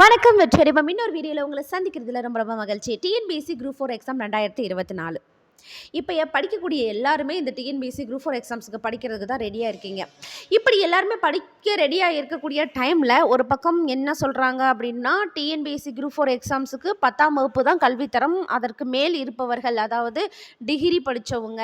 வணக்கம் வெற்றியடிவம். இன்னொரு வீடியோவில் உங்களை சந்திக்கிறதுல ரொம்ப ரொம்ப மகிழ்ச்சி. டிஎன்பிஎஸ்சி குரூப் ஃபோர் எக்ஸாம் ரெண்டாயிரத்தி இருபத்தி நாலு. இப்போ படிக்கக்கூடிய எல்லாருமே இந்த டிஎன்பிஎஸ்சி குரூப் ஃபோர் எக்ஸாம்ஸுக்கு படிக்கிறதுக்கு தான் ரெடியாக இருக்கீங்க. இப்படி எல்லாருமே படிக்க ரெடியாக இருக்கக்கூடிய டைமில் ஒரு பக்கம் என்ன சொல்கிறாங்க அப்படின்னா டிஎன்பிஎஸ்சி குரூப் ஃபோர் எக்ஸாம்ஸுக்கு பத்தாம் வகுப்பு தான் கல்வித்தரம் அதற்கு மேல் இருப்பவர்கள் அதாவது டிகிரி படித்தவங்க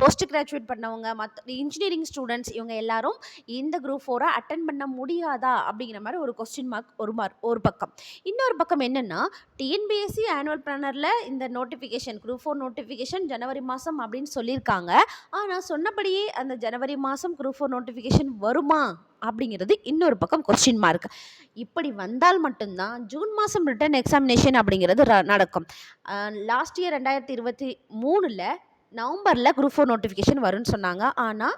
போஸ்ட் கிராஜுவேட் பண்ணவங்க மற்ற இன்ஜினியரிங் ஸ்டூடெண்ட்ஸ் இவங்க எல்லாரும் இந்த குரூப் ஃபோரை அட்டன் பண்ண முடியாதா அப்படிங்கிற மாதிரி ஒரு கொஸ்டின் மார்க் ஒரு மார்க் ஒரு பக்கம். இன்னொரு பக்கம் என்னென்னா டிஎன்பிஎஸ்சி ஆனுவல் பிளானரில் இந்த நோட்டிஃபிகேஷன் குரூப் ஃபோர் நோட்டிஃபிகேஷன் ஜனவரி மாதம் அப்படின்னு சொல்லியிருக்காங்க. ஆனால் சொன்னபடியே அந்த ஜனவரி மாதம் குரூப் ஃபோர் நோட்டிஃபிகேஷன் வருமா? அப்படிங்கிறது இன்னொரு பக்கம் கொஸ்டின் மார்க் இப்படி வந்தால் மட்டும்தான் ஜூன் மாதம் ரிட்டன் எக்ஸாமினேஷன் அப்படிங்கிறது நடக்கும். லாஸ்ட் இயர் ரெண்டாயிரத்தி இருபத்தி மூணில் நவம்பரில் குரூப் ஃபோர் நோட்டிஃபிகேஷன் வரும்னு சொன்னாங்க. ஆனால்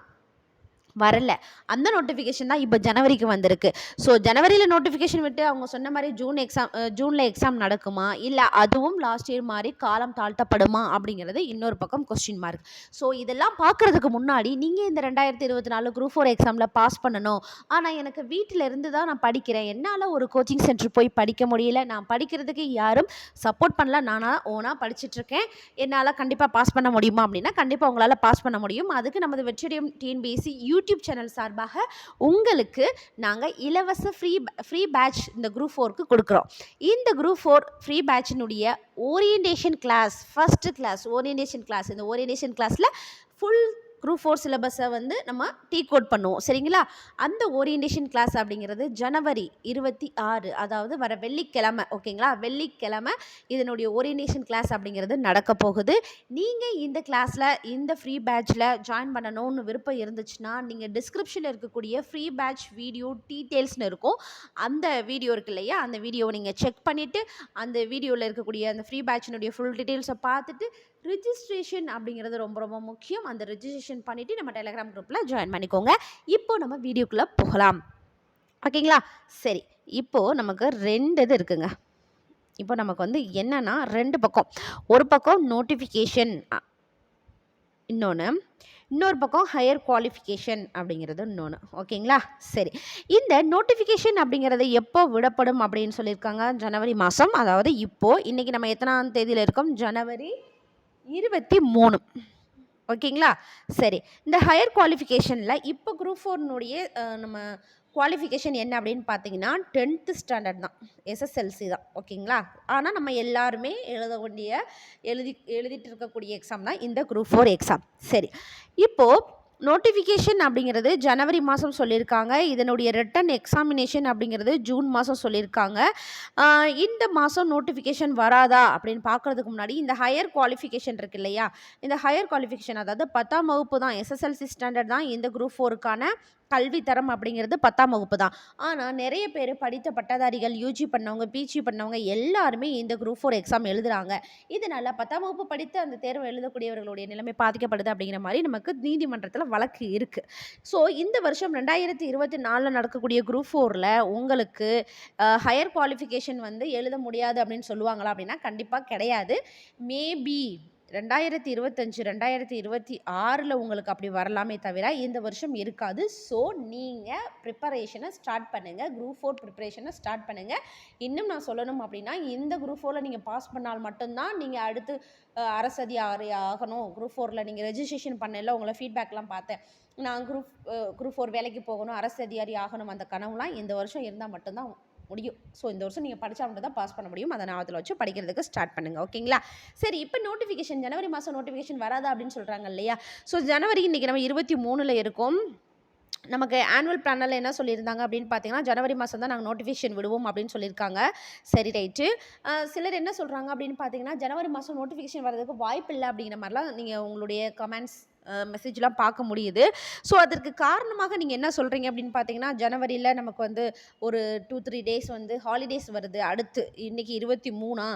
வரல. அந்த நோட்டிஃபிகேஷன் தான் இப்போ ஜனவரிக்கு வந்திருக்கு. ஸோ ஜனவரியில் நோட்டிஃபிகேஷன் விட்டு அவங்க சொன்ன மாதிரி ஜூன் எக்ஸாம் ஜூனில் எக்ஸாம் நடக்குமா? இல்லை அதுவும் லாஸ்ட் இயர் மாதிரி காலம் தாழ்த்தப்படுமா? அப்படிங்கிறது இன்னொரு பக்கம் கொஸ்டின் மார்க் ஸோ இதெல்லாம் பார்க்குறதுக்கு முன்னாடி நீங்கள் இந்த ரெண்டாயிரத்தி இருபத்தி நாலு குரூப் ஃபோர் எக்ஸாமில் பாஸ் பண்ணணும். ஆனால் எனக்கு வீட்டில் இருந்து தான் நான் படிக்கிறேன். என்னால் ஒரு கோச்சிங் சென்டர் போய் படிக்க முடியல. நான் படிக்கிறதுக்கு யாரும் சப்போர்ட் பண்ணல. நானாக ஓனாக படிச்சுட்ருக்கேன் என்னால் கண்டிப்பாக பாஸ் பண்ண முடியுமா? அப்படின்னா கண்டிப்பாக உங்களால் பாஸ் பண்ண முடியும். அதுக்கு நமது வெற்றிடம் டிஎன்பிஎஸ்சி யூடியூப் சேனல் சார்பாக உங்களுக்கு நாங்கள் இலவச ஃப்ரீ ஃப்ரீ பேட்ச் இந்த குரூப் ஃபோருக்கு கொடுக்குறோம். இந்த group four free பேட்சினுடைய orientation class first class orientation class இந்த ஓரியன்டேஷன் கிளாஸில் ஃபுல் குரூப் ஃபோர் சிலபஸை வந்து நம்ம டீ கோட் பண்ணுவோம். சரிங்களா? அந்த ஓரியன்டேஷன் கிளாஸ் அப்படிங்கிறது ஜனவரி இருபத்தி ஆறு அதாவது வர வெள்ளிக்கிழமை ஓகேங்களா? வெள்ளிக்கிழமை இதனுடைய ஓரியன்டேஷன் கிளாஸ் அப்படிங்கிறது நடக்க போகுது. நீங்கள் இந்த கிளாஸில் இந்த ஃப்ரீ பேட்சில் ஜாயின் பண்ணணும்னு விருப்பம் இருந்துச்சுன்னா நீங்கள் டிஸ்கிரிப்ஷனில் இருக்கக்கூடிய ஃப்ரீ பேட்ச் வீடியோ டீட்டெயில்ஸ்னு இருக்கும். அந்த வீடியோ இருக்கு இல்லையா? அந்த வீடியோவை நீங்கள் செக் பண்ணிவிட்டு அந்த வீடியோவில் இருக்கக்கூடிய அந்த ஃப்ரீ பேட்சினுடைய ஃபுல் டீட்டெயில்ஸை பார்த்துட்டு ரிஜிஸ்ட்ரேஷன் அப்படிங்கிறது ரொம்ப ரொம்ப முக்கியம். அந்த ரிஜிஸ்ட்ரேஷன் பண்ணிவிட்டு நம்ம டெலிகிராம் குரூப்பில் ஜாயின் பண்ணிக்கோங்க. இப்போ நம்ம வீடியோக்குள்ளே போகலாம். ஓகேங்களா? சரி இப்போது நமக்கு ரெண்டு இது இருக்குங்க. இப்போ நமக்கு வந்து என்னென்னா ரெண்டு பக்கம். ஒரு பக்கம் நோட்டிஃபிகேஷன் இன்னொன்று இன்னொரு பக்கம் ஹையர் குவாலிஃபிகேஷன் அப்படிங்கிறது இன்னொன்று ஓகேங்களா? சரி. இந்த நோட்டிஃபிகேஷன் அப்படிங்கிறது எப்போ விடப்படும் அப்படின்னு சொல்லியிருக்காங்க? ஜனவரி மாதம் அதாவது இப்போது இன்றைக்கி நம்ம எத்தனாம் தேதியில் இருக்கோம்? ஜனவரி இருபத்தி மூணு. ஓகேங்களா? சரி. இந்த ஹையர் குவாலிஃபிகேஷனில் இப்போ குரூப் ஃபோர்னுடைய நம்ம குவாலிஃபிகேஷன் என்ன அப்படின்னு பார்த்தீங்கன்னா டென்த்து ஸ்டாண்டர்ட் தான். எஸ்எஸ்எல்சி தான். ஓகேங்களா? ஆனால் நம்ம எல்லாருமே எழுத வேண்டிய எழுதி எழுதிட்டு இருக்கக்கூடிய எக்ஸாம் தான் இந்த குரூப் ஃபோர் எக்ஸாம் சரி. இப்போது நோட்டிஃபிகேஷன் அப்படிங்கிறது ஜனவரி மாதம் சொல்லியிருக்காங்க. இதனுடைய ரிட்டன் எக்ஸாமினேஷன் அப்படிங்கிறது ஜூன் மாதம் சொல்லியிருக்காங்க. இந்த மாதம் நோட்டிஃபிகேஷன் வராதா அப்படின்னு பார்க்குறதுக்கு முன்னாடி இந்த ஹையர் குவாலிஃபிகேஷன் இருக்கு இல்லையா? இந்த ஹையர் குவாலிஃபிகேஷன் அதாவது பத்தாம் வகுப்பு தான் எஸ்எஸ்எல்சி ஸ்டாண்டர்ட் தான் இந்த குரூப் ஃபோருக்கான கல்வி தரம் அப்படிங்கிறது பத்தாம் வகுப்பு தான். ஆனால் நிறைய பேர் படித்த பட்டதாரிகள் யூஜி பண்ணவங்க பிஜி பண்ணவங்க எல்லாருமே இந்த குரூப் ஃபோர் எக்ஸாம் எழுதுறாங்க. இதனால் பத்தாம் வகுப்பு படித்து அந்த தேர்வு எழுதக்கூடியவர்களுடைய நிலைமை பாதிக்கப்படுது அப்படிங்கிற மாதிரி நமக்கு நீதிமன்றத்தில் வழக்கு இருக்குது ஸோ இந்த வருஷம் ரெண்டாயிரத்தி இருபத்தி நாலில் நடக்கக்கூடிய குரூப் ஃபோரில் உங்களுக்கு ஹையர் குவாலிஃபிகேஷன் வந்து எழுத முடியாது அப்படின்னு சொல்லுவாங்களா அப்படின்னா கண்டிப்பாக கிடையாது. மேபி ரெண்டாயிரத்தி இருபத்தஞ்சு ரெண்டாயிரத்தி இருபத்தி ஆறில் உங்களுக்கு அப்படி வரலாமே தவிர இந்த வருஷம் இருக்காது. ஸோ நீங்கள் ப்ரிப்பரேஷனை ஸ்டார்ட் பண்ணுங்கள் குரூப் ஃபோர் ப்ரிப்பரேஷனை ஸ்டார்ட் பண்ணுங்கள் இன்னும் நான் சொல்லணும் அப்படின்னா இந்த குரூப் ஃபோரில் நீங்கள் பாஸ் பண்ணால் மட்டும்தான் நீங்கள் அடுத்து அரசதி ஆறு ஆகணும். குரூப் ஃபோரில் நீங்கள் ரெஜிஸ்ட்ரேஷன் பண்ணல உங்களை ஃபீட்பேக்லாம் பார்த்தேன். நான் குரூப் குரூப் ஃபோர் வேலைக்கு போகணும் அரசு அதிகாரி ஆகணும் அந்த கனவுலாம் இந்த வருஷம் இருந்தால் மட்டும்தான் முடியும். ஸோ இந்த வருஷம் நீங்கள் படித்தா மட்டும் தான் பாஸ் பண்ண முடியும். அதை ஞாபகத்தில் வச்சு படிக்கிறதுக்கு ஸ்டார்ட் பண்ணுங்கள் ஓகேங்களா சரி இப்போ நோட்டிஃபிகேஷன் ஜனவரி மாதம் நோட்டிஃபிகேஷன் வராதா அப்படின்னு சொல்கிறாங்க இல்லையா? ஸோ ஜனவரி இன்றைக்கி நம்ம இருபத்தி மூணில் இருக்கோம். நமக்கு ஆனுவல் பிளானில் என்ன சொல்லியிருந்தாங்க அப்படின்னு பார்த்தீங்கன்னா ஜனவரி மாதம் தான் நாங்கள் நோட்டிஃபிகேஷன் விடுவோம் அப்படின்னு சொல்லியிருக்காங்க. சரி ரைட்டு சிலர் என்ன சொல்கிறாங்க அப்படின்னு பார்த்தீங்கன்னா ஜனவரி மாதம் நோட்டிஃபிகேஷன் வரதுக்கு வாய்ப்பு இல்லை அப்படிங்கிற மாதிரிலாம் நீங்கள் உங்களுடைய கமெண்ட்ஸ் மெசேஜ்லாம் பார்க்க முடியுது. ஸோ அதற்கு காரணமாக நீங்கள் என்ன சொல்கிறீங்க அப்படின்னு பார்த்தீங்கன்னா ஜனவரியில் நமக்கு வந்து ஒரு டூ த்ரீ டேஸ் வந்து ஹாலிடேஸ் வருது. அடுத்து இன்றைக்கி இருபத்தி மூணா?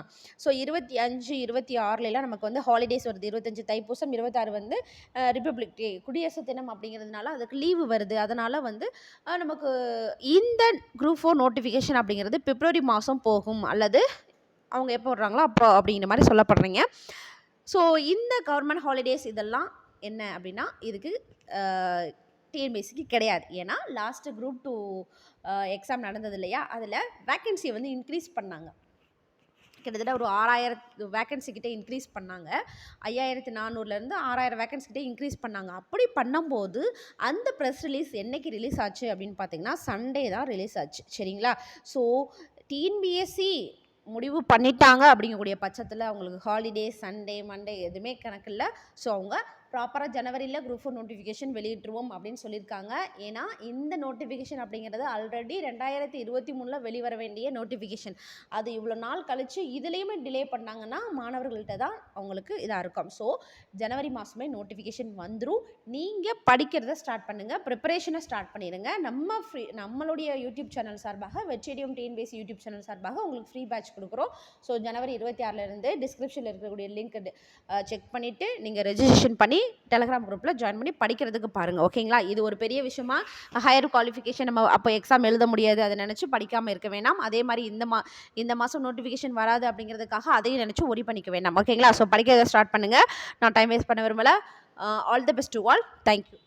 ஸோ இருபத்தி அஞ்சு இருபத்தி ஆறுலலாம் நமக்கு வந்து ஹாலிடேஸ் வருது. இருபத்தஞ்சு தைப்பூசம் இருபத்தாறு வந்து ரிப்பப்ளிக் டே குடியரசு தினம் அப்படிங்கிறதுனால அதுக்கு லீவு வருது. அதனால் வந்து நமக்கு இந்த குரூப் ஃபோர் நோட்டிஃபிகேஷன் அப்படிங்கிறது பிப்ரவரி மாதம் போகும். அல்லது அவங்க எப்போ விடுறாங்களோ அப்போ அப்படிங்கிற மாதிரி சொல்லப்படுறீங்க. ஸோ இந்த கவர்மெண்ட் ஹாலிடேஸ் இதெல்லாம் என்ன அப்படின்னா இதுக்கு டிஎன்பிஎஸ்சிக்கு கிடையாது. ஏன்னா லாஸ்ட்டு குரூப் டூ எக்ஸாம் நடந்தது இல்லையா? அதில் வேக்கன்சியை வந்து இன்க்ரீஸ் பண்ணாங்க. கிட்டத்தட்ட ஒரு ஆறாயிரத்து வேக்கன்சி கிட்டே இன்க்ரீஸ் பண்ணாங்க. ஐயாயிரத்து நானூறுலேருந்து ஆறாயிரம் வேக்கன்சி கிட்டே இன்க்ரீஸ் பண்ணாங்க. அப்படி பண்ணும்போது அந்த ப்ரெஸ் ரிலீஸ் என்னைக்கு ரிலீஸ் ஆச்சு அப்படின்னு பார்த்தீங்கன்னா சண்டே தான் ரிலீஸ் ஆச்சு. சரிங்களா? ஸோ டிஎன்பிஎஸ்சி முடிவு பண்ணிட்டாங்க அப்படிங்கக்கூடிய பட்சத்தில் அவங்களுக்கு ஹாலிடே சண்டே மண்டே எதுவுமே கணக்கு இல்லை. ஸோ அவங்க ப்ராப்பராக ஜனவரியில் குரூப் ஃபோர் நோட்டிஃபிகேஷன் வெளியிட்டுருவோம் அப்படின்னு சொல்லியிருக்காங்க. ஏன்னா இந்த நோட்டிஃபிகேஷன் அப்படிங்கிறது ஆல்ரெடி ரெண்டாயிரத்தி இருபத்தி மூணில் வெளிவர வேண்டிய நோட்டிஃபிகேஷன் அது இவ்வளோ நாள் கழித்து இதுலேயுமே டிலே பண்ணாங்கன்னா மாணவர்கள்ட்ட தான் அவங்களுக்கு இதாக இருக்கும். ஸோ ஜனவரி மாதமே நோட்டிஃபிகேஷன் வந்துடும் நீங்கள் படிக்கிறத ஸ்டார்ட் பண்ணுங்கள் ப்ரிப்பரேஷனை ஸ்டார்ட் பண்ணிடுங்க. நம்ம ஃப்ரீ நம்மளுடைய யூடியூப் சேனல் சார்பாக வெச்சேடியம் டிஎன்பிஎஸ்சி யூடியூப் சேனல் சார்பாக உங்களுக்கு ஃப்ரீ பேட்ச் கொடுக்குறோம். ஸோ ஜனவரி இருபத்தி ஆறுலேருந்து டிஸ்கிரிப்ஷனில் இருக்கக்கூடிய லிங்க் செக் பண்ணிவிட்டு நீங்கள் ரெஜிஸ்ட்ரேஷன் பண்ணி டெலகிராம் குரூப்பில் ஜாயின் பண்ணி படிக்கிறதுக்கு பாருங்கள் ஓகேங்களா இது ஒரு பெரிய விஷயமா ஹையர் குவாலிஃபிகேஷன் நம்ம அப்போ எக்ஸாம் எழுத முடியாது அதை நினச்சி படிக்காமல் இருக்க வேணாம். அதே மாதிரி இந்த மா இந்த மாதம் நோட்டிஃபிகேஷன் வராது அப்படிங்கிறதுக்காக அதையும் நினச்சி ஒரி பண்ணிக்க வேண்டாம் ஓகேங்களா ஸோ படிக்கிறத ஸ்டார்ட் பண்ணுங்கள் நான் டைம் வேஸ்ட் பண்ண விரும்பல. All the best to all thank you